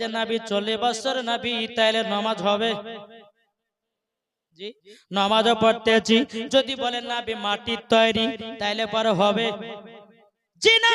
যে নাবি চল্লিশ বছর নাবি, তাইলে নমাজ হবে। নমাজও পড়তেছি। যদি বলেন নাবি মাটির তৈরি তাইলে পরে হবে। জি না!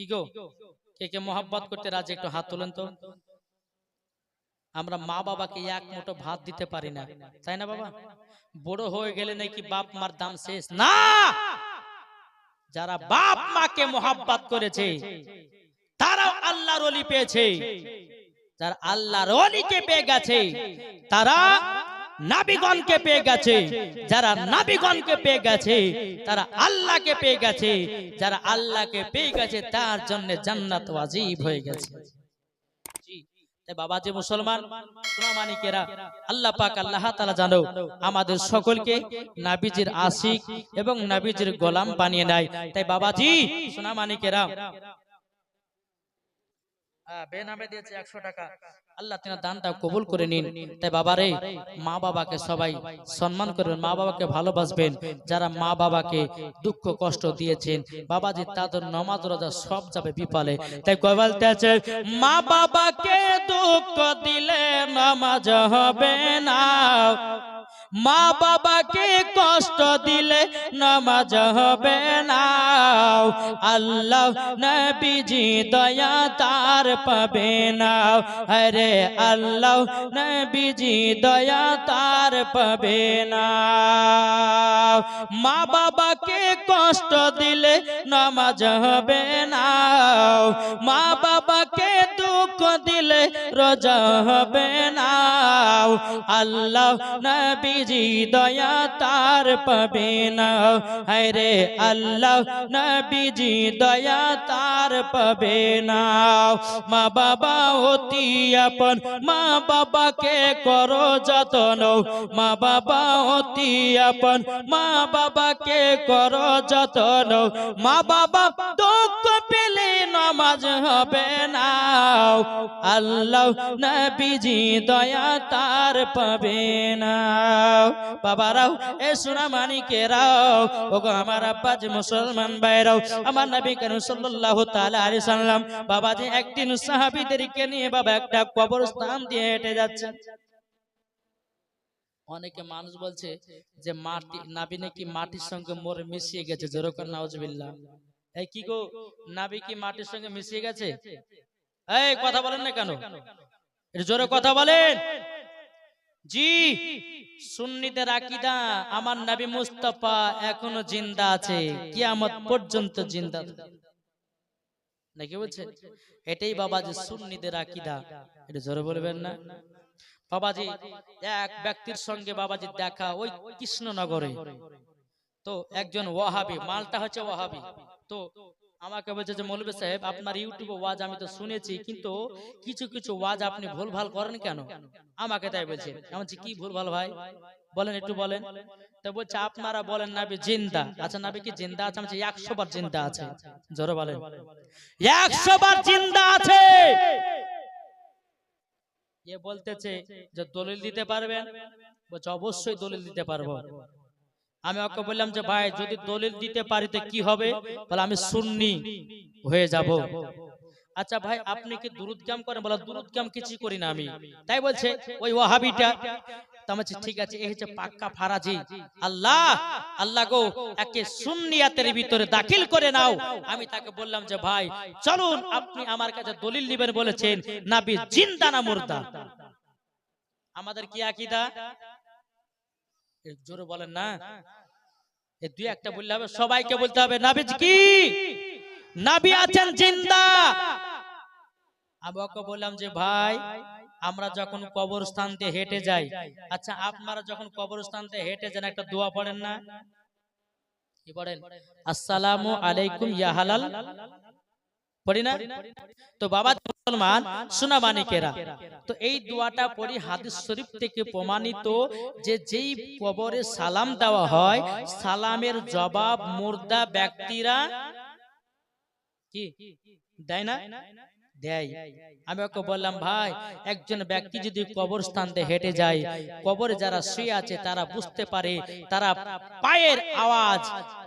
কি গো? কে কে মোহাব্বত করতে রাজি একটু হাত তোলেন তো। আমরা মা বাবাকে এক মুঠো ভাত দিতে পারি না। তাই না বাবা? বড় হয়ে গেলে নাকি বাপ মার দাম শেষ। না! যারা বাপ মাকে মোহাব্বত করেছে, তারাও আল্লাহর অলি পেয়েছে। যারা আল্লাহর অলিকে পেয়ে গেছে, তারা নাবিগণকে পেয়ে গেছে, যারা নাবিগণকে পেয়ে গেছে, তারা আল্লাহকে পেয়ে গেছে, যারা আল্লাহকে পেয়ে গেছে, তার জন্য জান্নাত ওয়াজিব হয়ে গেছে। বাবা যে মুসলমান সোনামানিকেরা আল্লাহ পাক আল্লাহ তাআলা জানো, আমাদের সকলকে নাবিজির আশিক এবং নাবিজির গোলাম বানিয়ে নেয়। তাই বাবাজি সোনামানিকেরা বেনামে দিয়েছে একশো টাকা। আল্লাহ তিনার দানটা কবুল করে নিন। তাই বাবারে মা বাবাকে সবাই সম্মান করবেন মা বাবাকে ভালোবাসবেন যারা মা বাবাকে দুঃখ কষ্ট দিয়েছেন বাবাজি তাদের নমাজ রোজা সব যাবে বিপালে তাই কয় বলতে আছে মা বাবাকে দুঃখ দিলে নমাজ হবে না। মা বাবাকে কষ্ট দিলে নামাজ হবে না। আল্লাহ নবীজি দয়া তার পাবে না। আরে আল্লাহ নবীজি দয়া তার পাবে না। মা বাবাকে কষ্ট দিলে নামাজ হবে না। মা বাবাকে দিলে রোজা হবে না। আল্লাহ নবীজি দয়া তার পাবে না। হরে আল্লাহ নবীজি দয়া তার পাবে না। মা বাবা অতি আপন, মা বাবাকে করো যতন। মা বাবা অতি আপন, মা বাবাকে করো যতন। মা বাবা দুঃখ নামাজ হবে না আল্লাহ নবীজি দয়া তার পাবে না বাবারাও এ সোনা মানিকেরাও ওগো আমার আব্বাজ মুসলমান ভাইরাও, আমার নবী করিম সাল্লাল্লাহু তাআলা আলাইহি সাল্লাম, বাবাজি একদিন সাহাবীদেরকে নিয়ে বাবা একটা কবরস্থান দিয়ে হেঁটে যাচ্ছে। অনেকে মানুষ বলছে যে মাটি নাবি নাকি মাটির সঙ্গে মরে মিশিয়ে গেছে? যেরকম নাউজুবিল্লাহ। এই কি গো নাবি কি মাটির সঙ্গে মিশিয়ে গেছে? এই কথা বলেন না কেন? জোরে কথা বলেন। জি সুন্নিদের আকিদা আমার নবী মুস্তাফা এখনও জিন্দা আছে। কিয়ামত পর্যন্ত জিন্দা। নাকি বলছে? এটাই বাবাজি সুন্নিদের আকিদা। এটা জোরে বলবেন না? বাবাজি এক ব্যক্তির সঙ্গে বাবাজি দেখা ওই কৃষ্ণনগরে। তো একজন ওয়াহাবি মালটা হচ্ছে ওয়াহাবি। তো আমাকে বলছে যে মৌলবী সাহেব আপনার ইউটিউবে ওয়াজ আমি তো শুনেছি কিন্তু কিছু কিছু ওয়াজ আপনি ভুলভাল করেন কেন? আমাকে তাই বলছে। বলছি, কি ভুলভাল ভাই? বলেন একটু বলেন। তো বলছে আপনারা বলেন নাবি জিন্দা। আচ্ছা নাবি কি জিন্দা আছে? আমি একশো বার জিন্দা আছে। জোরে বলেন। একশো বার জিন্দা আছে! এ বলতেছে যে দলিল দিতে পারবেন? বলছে অবশ্যই দলিল দিতে পারব। আমি ওকে বললাম যে ভাই যদি দলিল দিতে পারি তো কি হবে? বলে আমি সুন্নি হয়ে যাব। আচ্ছা ভাই আপনি কি দুরুদ কাম করেন? বলে দুরুদ কাম কিছু করি না আমি। তাই বলছে ওই ওয়াহাবিটা তো ঠিক আছে এই হচ্ছে পাক্কা ফারাজি। আল্লাহ আল্লাহ গো একে সুন্নিয়াতের ভিতরে দাখিল করে নাও। আমি তাকে বললাম যে ভাই চলুন আপনি আমার কাছে দলিল নিবেন বলেছেন নাবি জিন্দা না মুর্দা। আমাদের কি আকীদা? জোরে বলেন না। এ দুই একটা বললে হবে সবাইকে বলতে হবে নাবিজ কি? নাবি আছেন জিন্দা। আমি ওকে বললাম যে ভাই আমরা যখন কবরস্থান দিয়ে হেঁটে যাই আচ্ছা আপনারা যখন কবরস্থান দিয়ে হেঁটে যান একটা দোয়া পড়েন না? কি পড়েন আসসালামু আলাইকুম ইয়া হালাল। পড়ি না? তো বাবা মুসলমান সুনামানিকেরা তো এই দোয়াটা পড়ি হাদিস শরীফ থেকে প্রমাণিত যে যেই কবরে সালাম দেওয়া হয় সালামের জবাব মুর্দা ব্যক্তিরা কি? দেয় না? দেয়। আমি ওকে বললাম ভাই একজন ব্যক্তি যদি কবরস্থান দিয়ে হেঁটে যায় কবরে যারা শুয়ে আছে তারা বুঝতে পারে তারা পায়ের আওয়াজ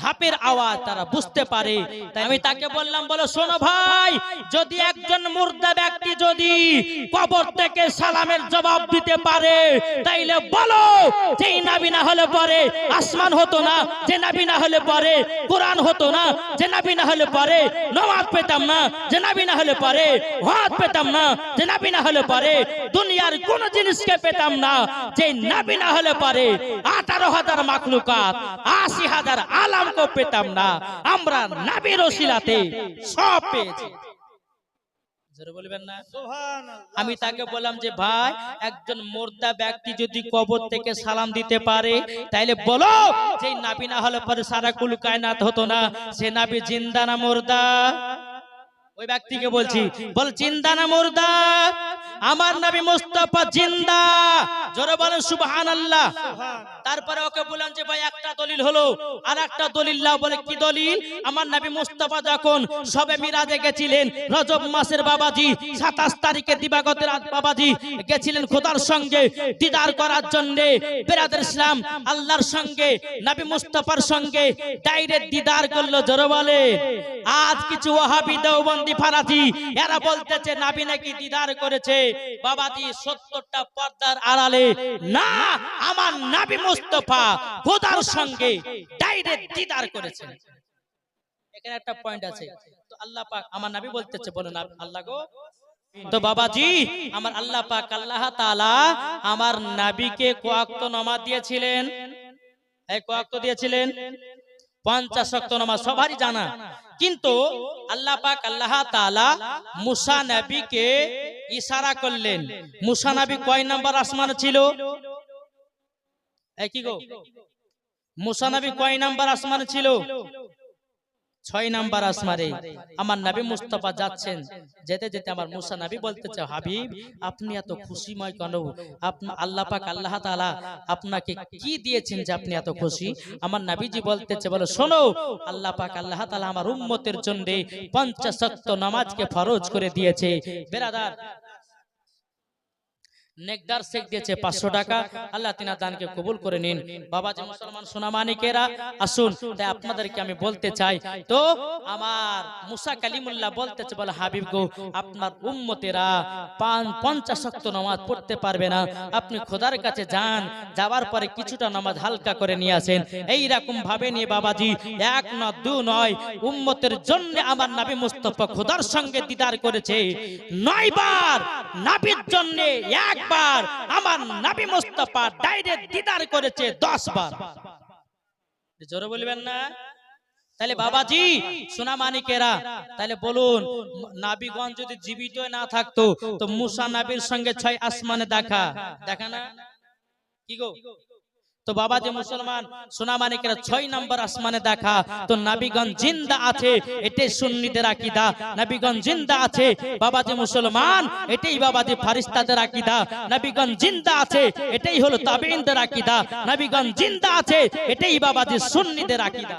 ধাপের আওয়াজ তারা বুঝতে পারে। তাই আমি তাকে বললাম বলো শোনো ভাই যদি একজন মুর্দা ব্যক্তি যদি কবর থেকে সালামের জবাব দিতে পারে তাইলে বলো যেই নাবি না হলে পরে আসমান হতো না যে নাবি না হলে পরে কোরআন হতো না যে নাবি না হলে পরে নমাজ পেতাম না যে নাবি না হলে পরে হাত পেতাম না যে নাবি না হলে পরে। দুনিয়ার কোন জিনিসকে পেতাম না যে নাবি না হলে পরে। আঠারো হাজার মাখলুকাত আশি হাজার আলামকে পেতাম না। আমরা নাবির ওসিলাতে সব পেয়েছি। বলবেন না? আমি তাকে বললাম যে ভাই একজন মোর্দা ব্যক্তি যদি কবর থেকে সালাম দিতে পারে তাইলে বলো যে নাবি না হলে পরে সারা কুল কায়নাত হতো না সে নাবি জিন্দা না মোর্দা? ওই ব্যক্তিকে বলছি বল চিন্তা না মুর্দা? আমার নবী মুস্তাফা জিন্দা। জোরে বলেন, সুবহানাল্লাহ। তারপরে ওকে বললাম যে, ভাই, একটা দলিল হলো। আর একটা দলিল লাও বলে কি দলিল? আমার নবী মুস্তাফা যখন সবে মিরাজে গেছিলেন, রজব মাসের বাবাজি, সাতাশ তারিখে দিবাগত রাত বাবাজি গেছিলেন খোদার সঙ্গে দিদার করার জন্য। বেরাদের ইসলাম আল্লাহর সঙ্গে, নবী মুস্তাফার সঙ্গে ডাইরেক্ট দিদার করল, জোরে বলে আজ কিছু ওয়াহাবি দেওবন্দি ফারাজি, এরা বলতেছে, নাবি নাকি দিদার করেছে? বাবাজি সত্তরটা পর্দার আড়ালে না, আমার নাবি মুস্তফা খোদার সঙ্গে ডাইরেক্ট দিদার করেছে এখানে একটা পয়েন্ট আছে। তো আল্লাহ পাক আমার নাবি বলতেছে, বলেন আল্লাহ গো। তো বাবাজি, আমার আল্লাহ পাক আল্লাহ তাআলা আমার নাবিকে কোয়াক্ত নামাজ দিয়েছিলেন। এই কোয়াক্ত দিয়েছিলেন। পঞ্চাশ শক্ত নামাজ, সবারই জানা। কিন্তু আল্লাহ পাক আল্লাহ তাআলা মুসা নবীকে ইশারা করলেন। মুসা নবী কয় নাম্বার আসমান ছিল? মুসানাবি কয় নাম্বার আসমান ছিল? ছয় নাম্বার আসমারে আমার নবী মুস্তফা যাচ্ছেন। যেতে যেতে আমার মুসা নবী বলতেছে, হাবিব, আপনি এত খুশিময় কেন? আল্লাহ পাক আল্লাহ তাআলা আপনাকে কি দিয়েছেন যে আপনি এত খুশি? আমার নবীজি বলতেছে, বলো, শোনো, আল্লাহ পাক আল্লাহ তালা আমার উম্মতের জন্য পঞ্চাশ নামাজকে ফরজ করে দিয়েছে। বেরাদার নেকদার শেখ দিয়েছে পাঁচশো টাকা। আল্লাহ তিনা দানকে কবুল করে নিন। বাবা যে মুসলমান সোনামানিকেরা আসুন তাই আপনাদেরকে আমি বলতে চাই। তো আমার মুসা কালিমুল্লাহ বলতেছে বলে হাবিব গো আপনার উম্মতেরা পান পঞ্চাশ শক্ত নামাজ পড়তে পারবে না। আপনি খোদার কাছে যান যাওয়ার পরে কিছুটা নামাজ হালকা করে নিয়ে আসেন। এই রকম ভাবে নিয়ে বাবাজি এক না দু নয় উম্মতের জন্য আমার নাবি মুস্তফা খোদার সঙ্গে দিদার করেছে। নয় বার নাবির জন্য একবার আমার নাবি মুস্তফা ডাইরেক্ট দিদার করেছে দশ বার জোরে বলবেন না? তাহলে বাবাজি, সোনা মানিকেরা, তাহলে বলুন নাবিগঞ্জ যদি জীবিত না থাকতো, তো মুসা নাবির সঙ্গে ছয় আসমানে দেখা। দেখা না? কি গো? তো বাবা যে মুসলমান, সোনা ছয় নম্বর আসমানে দেখা, তো নাবিগঞ্জ জিন্দা আছে, এটাই সুন্নিদের আকিদা। নাবিগঞ্জ জিন্দা আছে, বাবা যে মুসলমান, এটাই বাবা যে ফারিস্তাদের আকিদা। নাবিগঞ্জ জিন্দা আছে, এটাই হলো তাবিনদের আকিদা। নাবিগঞ্জ জিন্দা আছে, এটাই বাবা যে সুন্নিদের আকিদা।